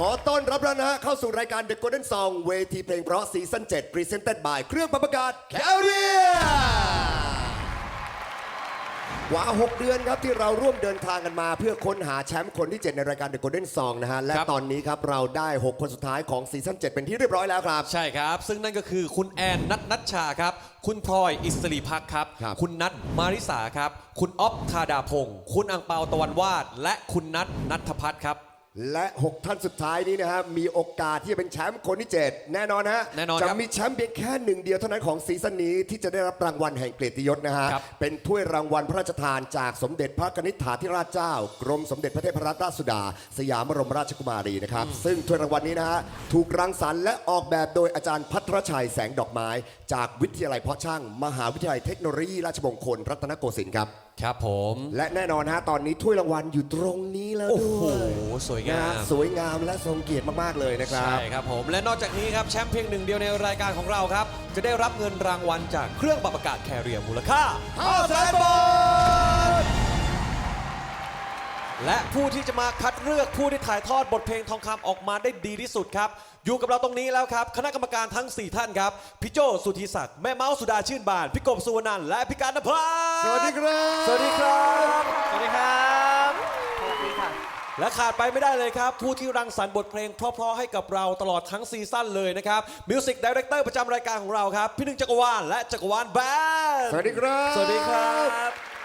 รับแล้วนะฮะเข้าสู่รายการ The Golden Song เวทีเพลงเพราะซีซั่น7 Presented by เครื่องปรับอากาศ Carrier กว่า 6 เดือนครับที่เราร่วมเดินทางกันมาเพื่อค้นหาแชมป์คนที่ 7 ในรายการ The Golden Song นะฮะ และครับตอนนี้ครับเราได้ 6 คนสุดท้ายของซีซั่น7 เป็นที่เรียบร้อยแล้วครับ ใช่ครับ ซึ่งนั่นก็คือคุณแอนนัทนัชชาครับ คุณพลอยอิสรีพักครับ ครับ คุณนัทมาริสาครับ คุณอ๊อฟธาดาพงศ์คุณอังเปาตะวันวาด และคุณนัทนัทพัฒน์ครับ และ 6 ท่านสุดท้ายนี้นะฮะมีโอกาสที่จะเป็นแชมป์คนที่ 7 แน่นอนฮะแน่นอนจะครับมีแชมป์เพียงแค่หนึ่งเดียวเท่านั้นของซีซั่นนี้ที่จะได้รับรางวัลแห่งเกียรติยศนะฮะ ครับ เป็นถ้วยรางวัลพระราชทานจากสมเด็จพระกนิษฐาธิราชเจ้า กรมสมเด็จพระเทพรัตนราชสุดา สยามบรมราชกุมารีนะครับ ซึ่งถ้วยรางวัลนี้นะฮะถูกรังสรรค์และออกแบบโดยอาจารย์พัทรชัยแสงดอกไม้ จากวิทยาลัยเพาะช่าง มหาวิทยาลัยเทคโนโลยีราชมงคลรัตนโกสินทร์ครับ ครับผม และแน่นอนฮะตอนนี้ถ้วยรางวัลอยู่ตรงนี้แล้วโอ้ด้โหวย สวยนะงาฮะมสวยงามและทรงเกียรติมาก ๆ เลยนะครับ ใช่ครับผมและนอกจากนี้ครับแชมป์เพียงหนึ่งเดียวในรายการของเราครับ จะได้รับเงินรางวัลจากเครื่องปรับอากาศแคเรียมูลค่า5แสนบาท และผู้ที่จะมาคัดเลือกผู้ที่ถ่ายทอดบทเพลงทองคำออกมาได้ดีที่สุดครับ อยู่กับเราตรงนี้แล้วครับ คณะกรรมการทั้ง 4 ท่านครับ พี่โจสุธีศักดิ์แม่เมาส์สุดาชื่นบาน พี่กบสุวรรณันท์และพี่การนภัสสวัสดีครับ สวัสดีครับ สวัสดีครับสวัสดีค่ะ และขาดไปไม่ได้เลยครับ ผู้ที่รังสรรค์บทเพลงเพราะๆให้กับเราตลอดทั้งซีซั่นเลยนะครับมิวสิกดีเรคเตอร์ประจำรายการของเราครับ พี่หนึ่งจักรวาลและจักรวาลแบนด์สวัสดีครับ สวัสดีครับ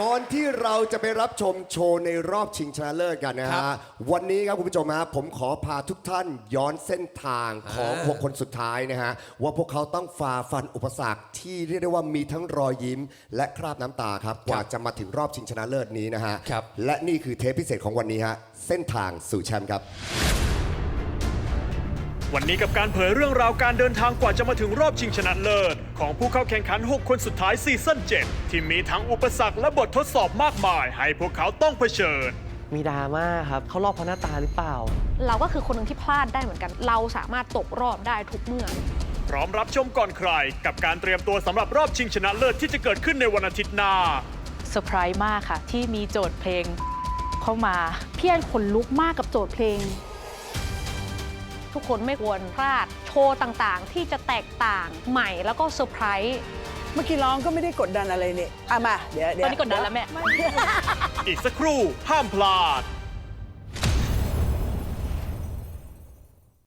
ก่อนที่เราจะไปรับชมโชว์ในรอบชิงชนะเลิศกันนะครัฮะบวันนี้ครับคุณผู้ชมฮะผมขอพาทุกท่านย้อนเส้นทางของอ่าหกคนสุดท้ายนะฮะว่าพวกเขาต้องฝ่าฟันอุปสรรคที่เรียกได้ว่ามีทั้งรอยยิ้ม และคราบน้ำตาครับกว่าจะมาถึงรอบชิงชนะเลิศนี้นะฮะครับ และนี่คือเทปพิเศษของวันนี้ฮะเส้นทางสู่แชมป์ครับ วันนี้กับการเผยเรื่องราวการเดินทางกว่าจะมาถึงรอบชิงชนะเลิศ ของผู้เข้าแข่งขัน 6 คนสุดท้ายซีซั่น7 ที่มีทั้งอุปสรรคและบททดสอบมากมาย ให้พวกเขาต้องเผชิญ มีดราม่าครับ เขารอบเพราะหน้าตาหรือเปล่า เราก็คือคนหนึ่งที่พลาดได้เหมือนกัน เราสามารถตกรอบได้ทุกเมื่อ พร้อมรับชมก่อนใคร กับการเตรียมตัวสำหรับรอบชิงชนะเลิศที่จะเกิดขึ้นในวันอาทิตย์หน้าเซอร์ไพรส์มากค่ะ ที่มีโจทย์เพลงเข้ามาพี่แอนขนลุกมากกับโจทย์เพลง ทุกคนไม่ควรพลาดโชว์ต่างๆ ที่จะแตกต่างใหม่แล้วก็เซอร์ไพรส์เมื่อกี้ร้องก็ไม่ได้กดดันอะไรนี่อะมา เดี๋ยวเดี๋ตยอวนนี้กดดันแล้วแม่ อีกสักครู่ห้ามพลาด